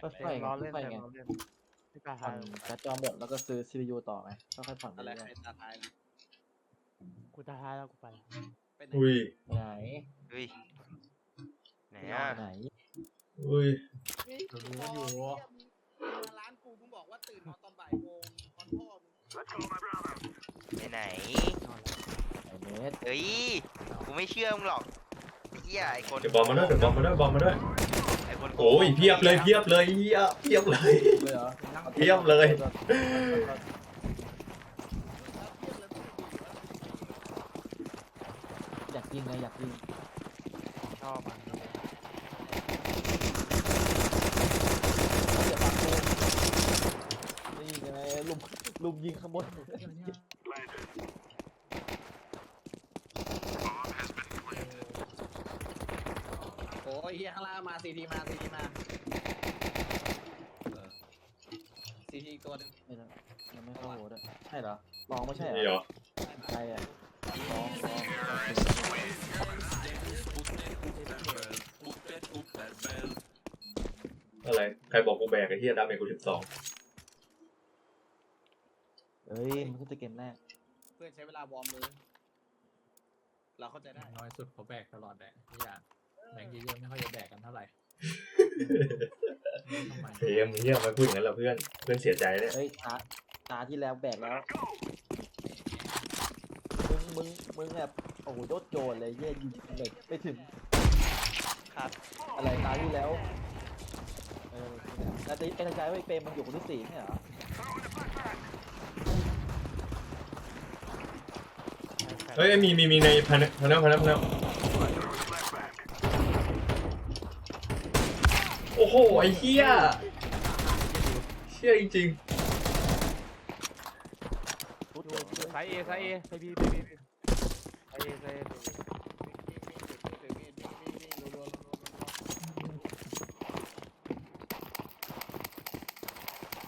ค่เต็อยมๆไงล้อเล่นค่อยเต็ๆมไงล้อเล่นไม่กล้าผ่อทานยการ์ดจอหมดแล้วก็ซื้อ CPU ต่อไงค่อยๆผ่อนไปอะไรเรื่อยใครตาท้ายนะกูตาท้ายแล้วกูไปละเป็นอุ้ย ๆไหนเฮ้ยไหนไปอะไหนอุ้ยรู้อยู่ มาร้านกูมึงบอกว่าตื่นนอนตอนบ่ายโมงตอนพ่อมึงไปไหนนอนแล้วไหนเนสเฮ้ยกูไม่เชื่อมึงหรอกไอ้เหี้ยไอ้คนเดี๋ยวบอมมาด้วยเดี๋ยวบอมมาด้วยบอมมาด้วยไอ้คน โอ้ยเพียบเลยเพียบเลยเฮียเพียบเลย เลยเหรอเพียบเลยถ้าเทียบเลยมึงดีว่าอยากยิงไงอยากยิงชอบมันเดี๋ยวปักเลยนี่ไงลุมลุมยิงข้างบน โอ้ยเฮียข้างล่างมาซีทีมาซีทีมาซีทีตัวหนึงไม่ได้มันไม่เข้าโหด้วยใช่เหรอลองไม่ใช่เหรนี่เหรออใช่อะลองลองอะไร ใครบอกกูแบกไอ้เฮียดาเมจกูสิบสองเอ้ยมันก็จะเกมแรกเพื่อนใช้เวลาวอร์มมือเราเข้าใจได้น้อยสุดเขาแบกตลอดแหละที่อย่าง แบกเยอะๆไม่ค่อยจะแบกกันเท่าไหร่ทำไมเฮียมึงเฮียมาพูดอย่างนั้นเหรอเพื่อนเพื่อนเสียใจเนี่ยเอ้ยตาตาที่แล้วแบกแล้ว มึง มึง มึงแบบโอ้โหโดดโจรเลยเย่ยิงเด็กไม่ถึง ครับ อะไรตาที่แล้ว เออแล้วไอ้ไอ้กระจไว้เปรมมันอยู่คนที่สี่ไม่ใช่เหรอเฮ้ยมีมีมีในพันพันแล้วพันแล้วพันแล้ว โอ้โห ไอ้เฮียเชี่ยจริงพูดดูเดี๋ยวดูไซส์เอไซส์เอไซส์บีบีบีไซส์เอไซส์เอถือมีดถือมีดถือมีดรัวๆรัวๆรัว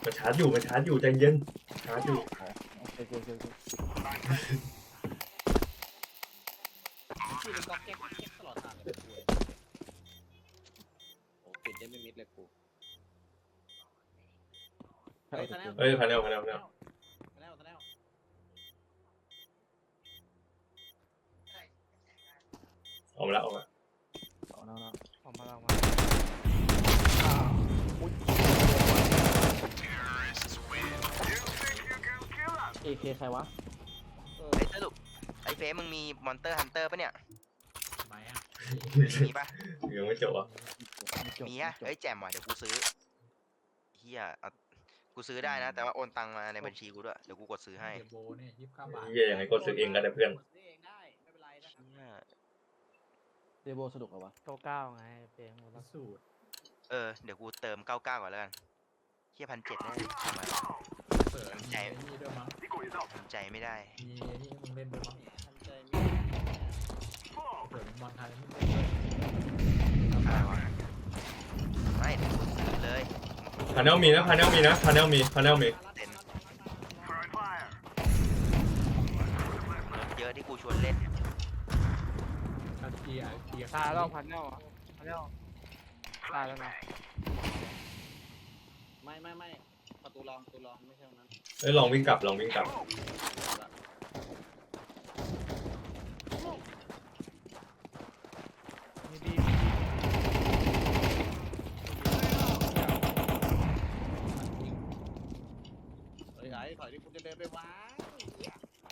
ๆมันชาร์จอยู่มันชาร์จอยู่ใจเย็นชาร์จอยู่โอเคโอเคโอเคๆที่มันก๊อกแก๊กก๊อกแก๊กตลอดทางเลยกูโอ้ปิ ดได้ไม่มิดเลยกูใช่เฮ้ยโอเคเฮ้ยพันแล้วพันแล้วพันแล้วมาแล้วมาแล้วออกมาแล้วออกมาเอาเอาเอาออกมาลองมาเอเคใครวะไอ้ยสรุปไอ้เฟซมึงมีมอนเตอร์ฮันเตอร์ปะเนี่ย ทำไมอะมีปะยังไม่จบอะจบ มีอะจบเฮ้ยแจมว่ะเดี๋ยวกูซื้อเฮียเอากูซื้อได้นะ แต่ว่าโอนตังมาในบัญชีกูด้วย เดี๋ยวกูกดซื้อให้เดโบเนี่ยยี่สิบเก้าบาทเฮียยังไงก็ซื้อเองก็ได้เพื่อน กดซื้อเองได้ไม่เป็นไรนะครับเหี้ยเดโบสนุกเหรอวะโตเก้าไงเปรมหมดแล้วสูตรเออ เดี๋ยวกูเติมเก้าเก้าก่อนแล้วกันเฮียพันเจ็ดแน่เลยทำไมเปิดมีไอ้นี่ด้วยมั้งทำใจไม่ได้ มีไอ้นี่มึงเล่นด้วยมั้งทันใจมีเปิดบอลไทยมึงเล่นด้วยขายว่ะ ไม่เดี๋ยวกูซื้อเลยพันแนลมีนะพันแนลมีนะพันแนลมีพันแนลมีเต็นเยอะที่กูชวนเล่นถ้าเกียร์เกียร์ตายแล้วพันแนวอะพันแนวตายแล้วนะไม่ไม่ไม่ประตูรองประตูรองไม่ใช่ตรงนั้นเฮ้ยลองวิ่งกลับลองวิ่งกลับ มีบี เฮ้ยไอ้ถอยดิคุณจะเดินไปวา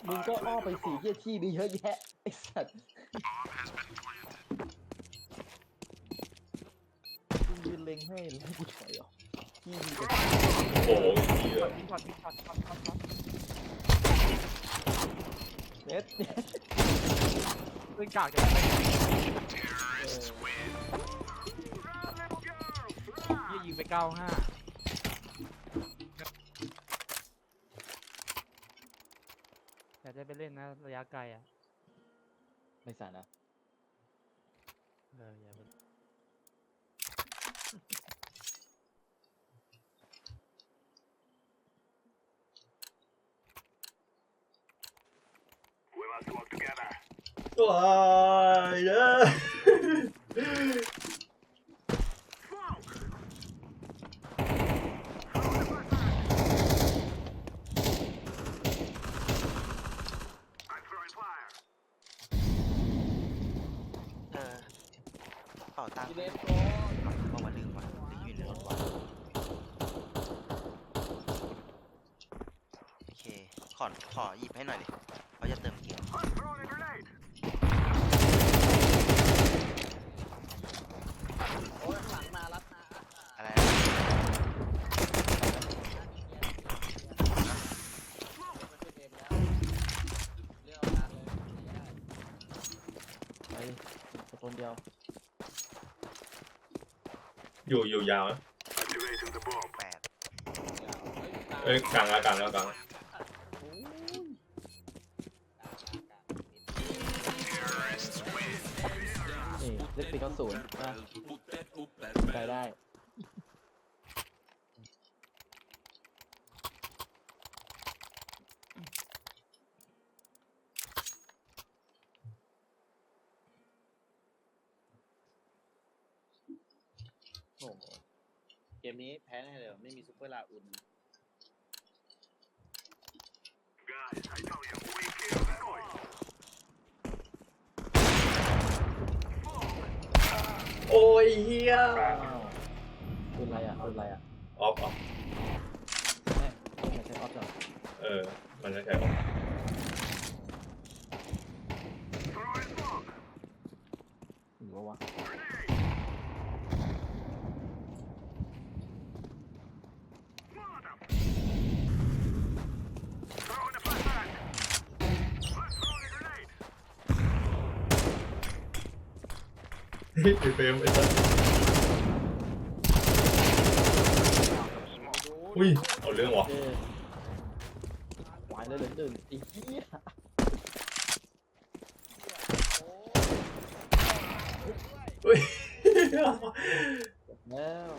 ง มึงก็อ้อไปสี่เยี่ยที่มีเยอะแยะไอ้สัตว์กูยืนเล็งให้แล้วกูถอยเหรอที่มีแต่โอ้โหเหี้ยบินช็อตบินช็อตช็อตช็อตช็อตเน็ตเนี่ยปืนกากจะไปเออยี่ยิงไปเก้าห้า อยากจะไปเล่นนะระยะไกลอะ ไม่สานะเอออย่าไปว้ายเด้อ ป๋าตังค์ กิเลสโกเอามาลืมว่ะหรืออยู่ในรถวะโอเค ขอ ขอหยิบให้หน่อยดิเขาจะเติมเกมโอ้ยข้างหลังมารัดมาอะไรนะไปสตนเดียว อยู่อยู่ยาวนะแปดเอ้ยกลางแล้วกลางแล้วกลางแล้วนี่เล็กปีเก้าศูนย์นะไปได้โอ้โห เกม นี้แพ้แน่เลยไม่มีซุปเปอร์ลาอุ่นโอ้ยเฮียอ้าวเป็นไรอะเป็นไรอะออฟออฟแม่ต้องใช้ออฟก่อนเออ มันจะใช่ออฟหรือว่าวะเไอเฟรมไอ้สัสอุ้ยเอาเรื่องวะหวายเลยเหลือหนึ่งไอ้เหี้ยอุ้ยแล้ว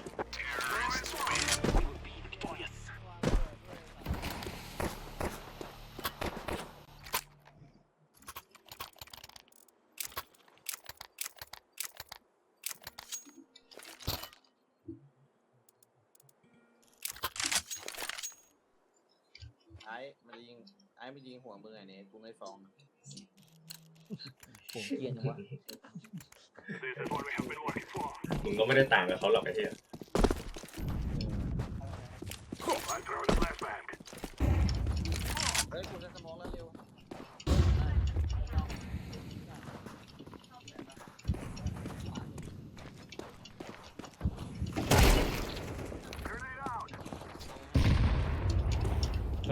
อ้มันจะยิงไอ้ไม่ยิงหัวมึงไงเนี่ยกูไม่ฟ้องผมเกลียนจังวะมึงก็ไม่ได้ต่างกับเขาหรอกไอ้เหี้ยเฮ้ยกูจะสมองแล้วเร็ว ข้า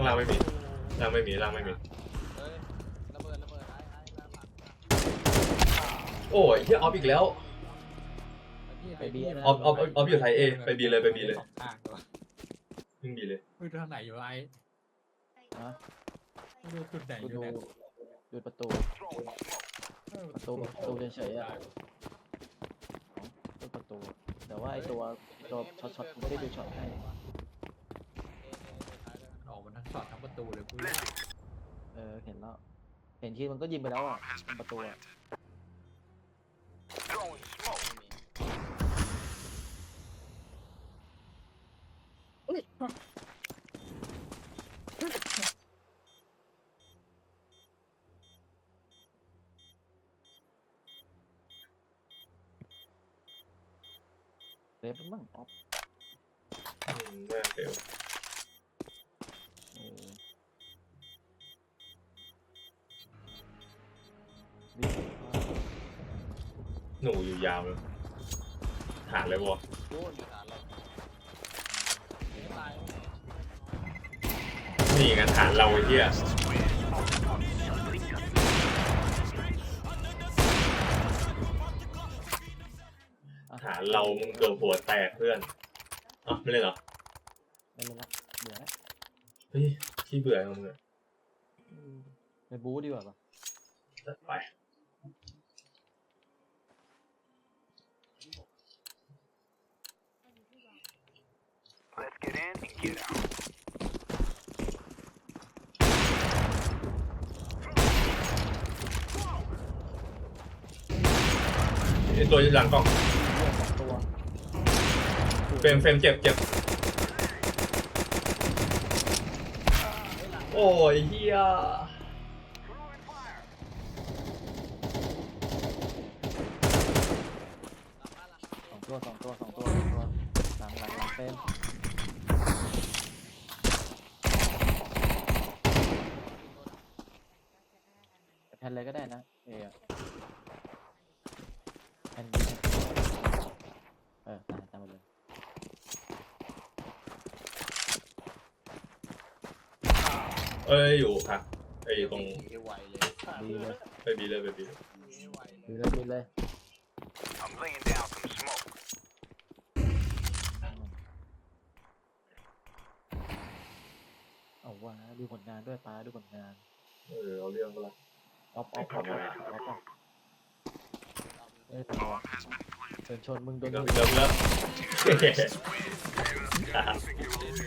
ง ล่างไม่มีล่างไม่มีล่างไม่มี เฮ้ยระเบิดระเบิดไอ้ไอ้ด้หลังโอ้ยเฮียออฟอีกแล้ว ไปบีออฟออฟออฟอยู่ไทยเอไปบีเลยไปบีเลย สองข้างตัวยิ่งบีเลยมึงดูทางไหนอยู่ไอ้ฮะมึงดูจุดไหนกูอยู่ดูเนี่ยดูประตู เออประตูประตูเฉยๆอะดูประตู แต่ว่าไอตัวตัวช็อตช็อตกูไม่ได้ดูช็อตให้ มันออกมาทั้งช็อตทั้งประตูเลยกูเออเห็นแล้ว เห็นทีมันก็ยิงไปแล้วอะตรงประตูอะเรฟมั่งออฟ อืมแม่เฟล หนูอยู่ยาวเลยหาเลยวะโดนฐานเราไม่ตายนี่ไงฐานเราไอ้เหี้ยอะฐานเรามึงเกือบหัวแตกเพื่อนอะไม่เล่นเหรอไม่เป็นไรละเบื่อแล้วเฮ้ยขี้เบื่อของมึงอะอืมไปบู๊ดีกว่าปะจัดไป ไอตัวอยู่หลังกล้องเรื่องสองตัวเฟรมเฟรมเจ็บเจ็บโอ้ยเฮียหลังบ้านตัวสองตัวสองตัวสองตัวหลังหลังหลังเฟรม นเลยก็ได้นะ เออแพนดีเออตายตามหมดเลยเอ้ยอยู่ครับไอ้ตรงเอไวเลยดีเลยไปบีเลยไปบีเลยเอไวเลยดีเลยดีเลยเอาว่าดูผลงานด้วยป้าดูผลงาน เออเอาเรื่องก็ละ ออฟออฟออฟออฟออฟออฟเอ้ยพอเชิญชนมึงโดนเริ่มยิงเริ่มแล้ว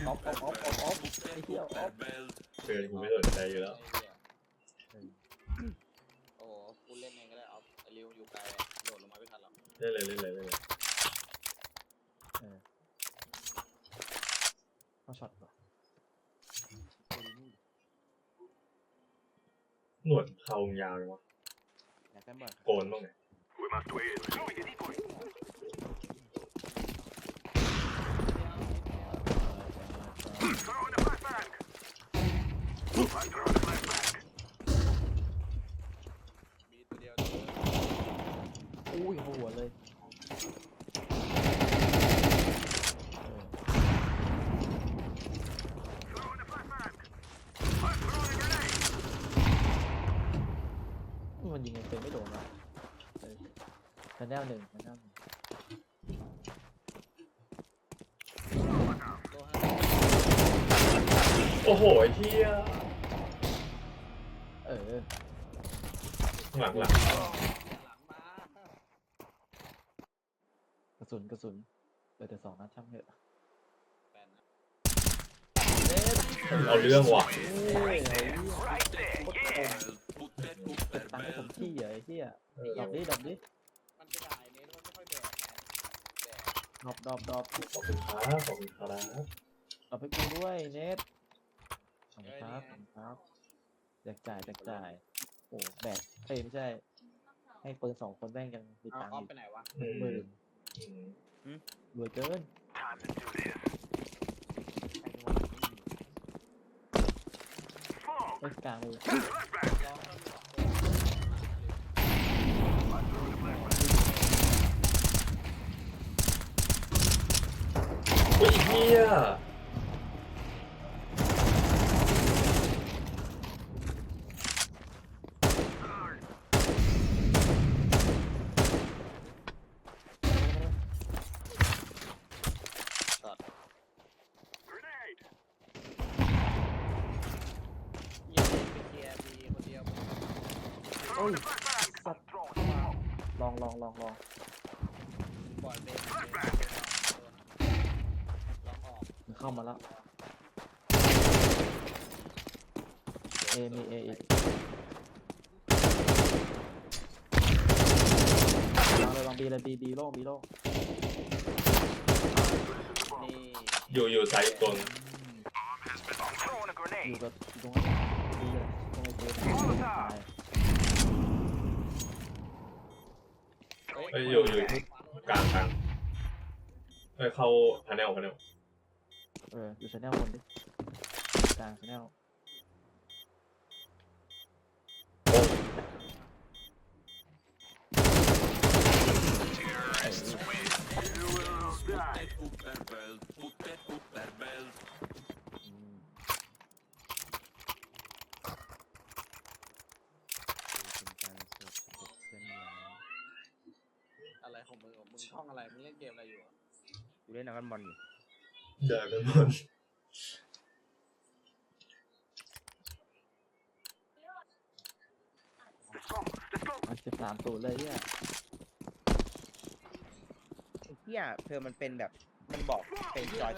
ออฟออฟออฟออฟออฟไอ้เหี้ยออฟเกินกูไม่สนใจอยู่แล้วโอ้กูเล่นเองก็ได้เอาไอ้ริวอยู่ไกลโดดลงมาไม่ทันหรอกเล่นเลยเล่นเลยเล่นเลย เข้าช็อตก่อน หนวดเขายาวเลยวะอยากได้บ่อยโกนบ้างไงมีตัวเดียวอุ้ยหัวเลยเออมันยิงไงเป็นไม่โดนวะ ชแนลหนึ่งชแนลหนึ่งตัวห้าโอ้โหไอ้เฮียเออหลังหลังหลังมากระสุนกระสุนเออแต่สองนัดช่างเถอะแปดนะเอาเรื่องว่ะเอ้ยเก็บตังค์ให้ผมขี้เหรอไอ้เหี้ยเออดรอปดิดรอปดิ มันจะได้เน้นมันไม่ค่อยแดกนะแดก ดรอปดรอปดรอปขอบคุณครับขอบคุณครับดรอปให้กูด้วยเน็ตขอบคุณครับขอบคุณครับแจกจ่ายแจกจ่ายโอ้แบกเอ้ยไม่ใช่ ให้ปืนสองคนแม่งยังมีเอาตังค์ออฟอีกไปไหนวะอืมหมื่นอืมรวยเกินเอ้ยกลางเลย ลองแล้วมีสองตัว อุ้ยเฮียช็อตยิงไปเคลียร์บีคนเดียวโอ้ยสัตว์ลองลองลองลองบอลเบนลองออกมัน เข้ามาแล้วเอมีเออีกลองเลยลองบีเลยบีบีโล่งบีโล่งนี่อยู่อยู่ไซส์ตัวนึงอยู่กับตรงนั้นดีเลยตรงไอ้เจมตายเอ้ยอยู่อยู่กลางกลางเอ้ยเข้าพาเนลพาเนล เอออยู่ชแนลคนดิกลางชแนลโอ้อะไรของมึงมึงท่องอะไรมึงเล่นเกมอะไรอยู่อะกูเล่นนักบอลอยู่ เดินกันหมดมันสิบสามตัวเลยเนี่ยไอ้เหี้ยเธอมันเป็นแบบมันบอกเป็นจอย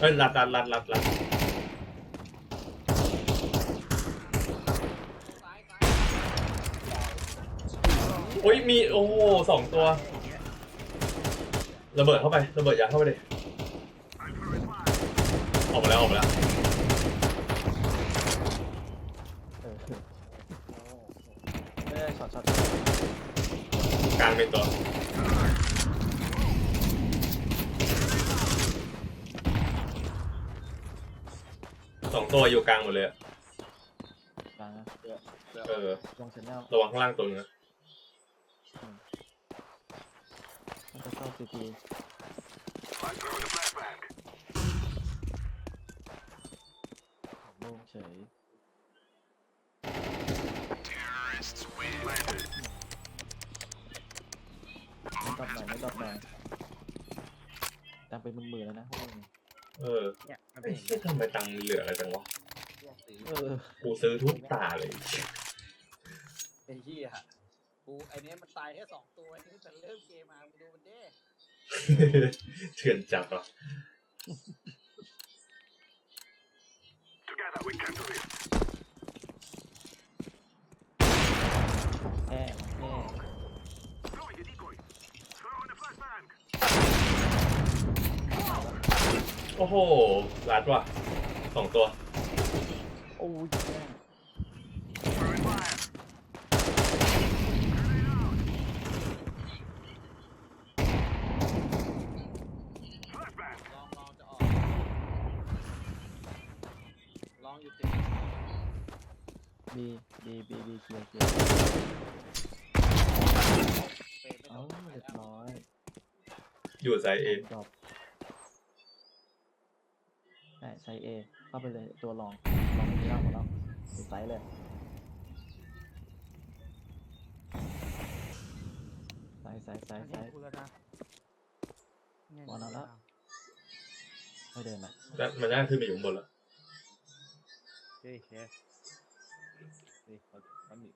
เอ้ยรัดรัดรัดรัดรัด ซ้ายซ้าย โอ้ยมีโอ้โหสองตัว ระเบิดเข้าไประเบิดยาเข้าไปเลยออกมาแล้วออกมาแล้วเออไม่ได้ช็อตช็อตกลางเป็นตัวสองตัวอยู่กลางหมดเลยอะกลางนะเออลองชแนลระวังข้างล่างตัวนึงนะ มัน จะเข้าซีทีโล่งเฉยไม่ดรอปหน่อยไม่ดรอปหน่อยตังเป็นหมื่นๆแล้วนะพวกมึงเออเนี่ยมันไอ้เป็นอย่างเหี้เงี้ยทำไมตังค์เหลืออะไรจังวะ เออกูซื้อทุกตาเลย ไอ้เหี้ย กูไอ้เนี้ยมันตายแค่สองตัวตั้งแต่เริ่มเกมมามึงดูมันเด้เถื่อนจัดอะแค่แค่โอ้โหรัดว่ะสองตัว โอ้ยแม่ง ลองลองจะออก ลองอยู่ติด บีบีบีบี เคลียร์เคลียร์เอ้าเรียบร้อยอยู่ไซเอดรอใช่ใช้เอเข้าไปเลยตัวลองลองไม่ได้หมดแล้วอยู่ไซส์เลยไซส์ไซส์ไซอันส์ไซนี้ส์กูแล้วนะเนี่ยบอลเอาละ ไม่เดินอะแล้วมันน่าขึ้นไปอยู่ข้างบนแล้วเฮ้ยเฮ้ยนี่ขา เขาหนี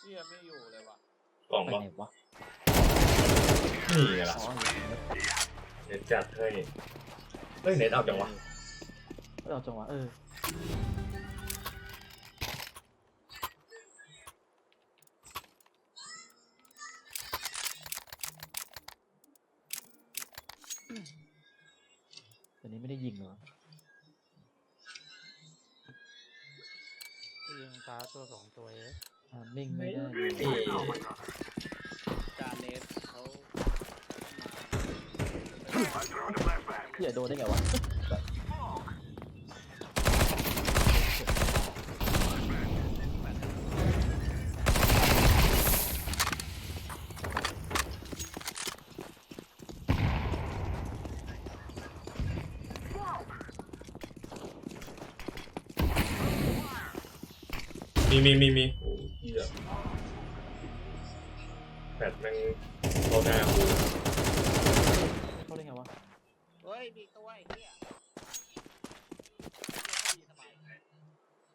เหี้ยไม่อยู่เลยว่ะกล่องไปบอไหนวะนี่ไงล่ะอ๋ออยู่ตรงนี้เน็ตจัดให้เฮ้ยเน็ตเอาจังวะเออเอาจังหวะเออ แต่นี้ไม่ได้ยิงเหรอกูยิงตาตัวสองตัวเองทามมิ่งไม่ได้เลยนี่จานเลสเขาพี่อย่าโดนได้ไงวะ มีมีมีมีโอ้เหี้ยแปดแม่งเข้าหน้ากูเข้าได้ไงวะเฮ้ย มีตัวไอ้เหี้ยเหี้ย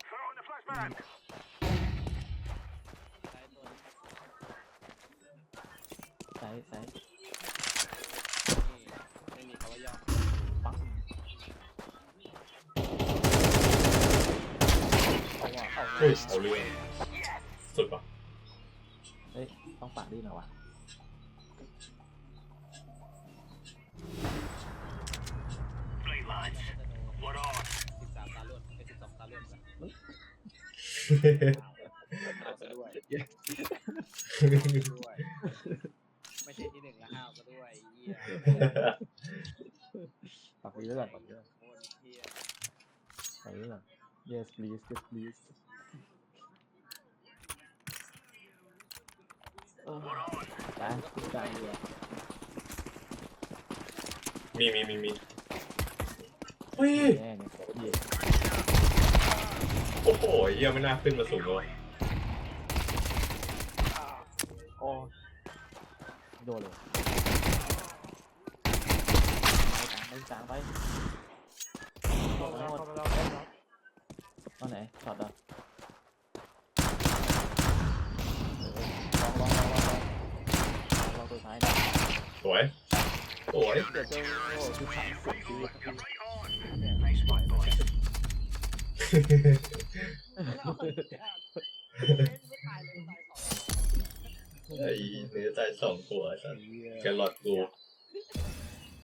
เขาดีสบายใช้ตัวนี้ไซส์ไซส์ นี่ไม่มีคำว่าย่อ ปัง เอาว่ะเอาเฮ้ยว่ะเอาเรื่องสุดปะเฮ้ยต้องปากดีหน่อยวะสิบสามตาลุ่นเป็นสิบสองตาลุ่นไปเอาซะด้วยด้วย ไม่ใช่ที่หนึ่งและห้าวซะด้วยไอ้เหี้ยปากดีแล้วก่อนปากดีแล้วโคตรเหี้ยปากดีแล้วก่อน yes please yes please เออไปขึ้นกลางเรือ มีมีมีมีเฮ้ยแน่เนี่ยโคตรเย็นโอ้โหเยี่ยไม่น่าขึ้นมาสูงเลยโอ้โดนเลยไปกลางไปกลางไปเข้าไปแล้วเข้าไปแล้วเข้าไปแล้วตอนไหนช็อตอะลองลองลองลองลองลองตัวท้ายนะสวย โอ้ยเดี๋ยวเจอโอ้คือสาสุดชีวิตที่แล้วมันยนไองไอ้เนื้อใจสองตัวสัตว์แกหลอดกู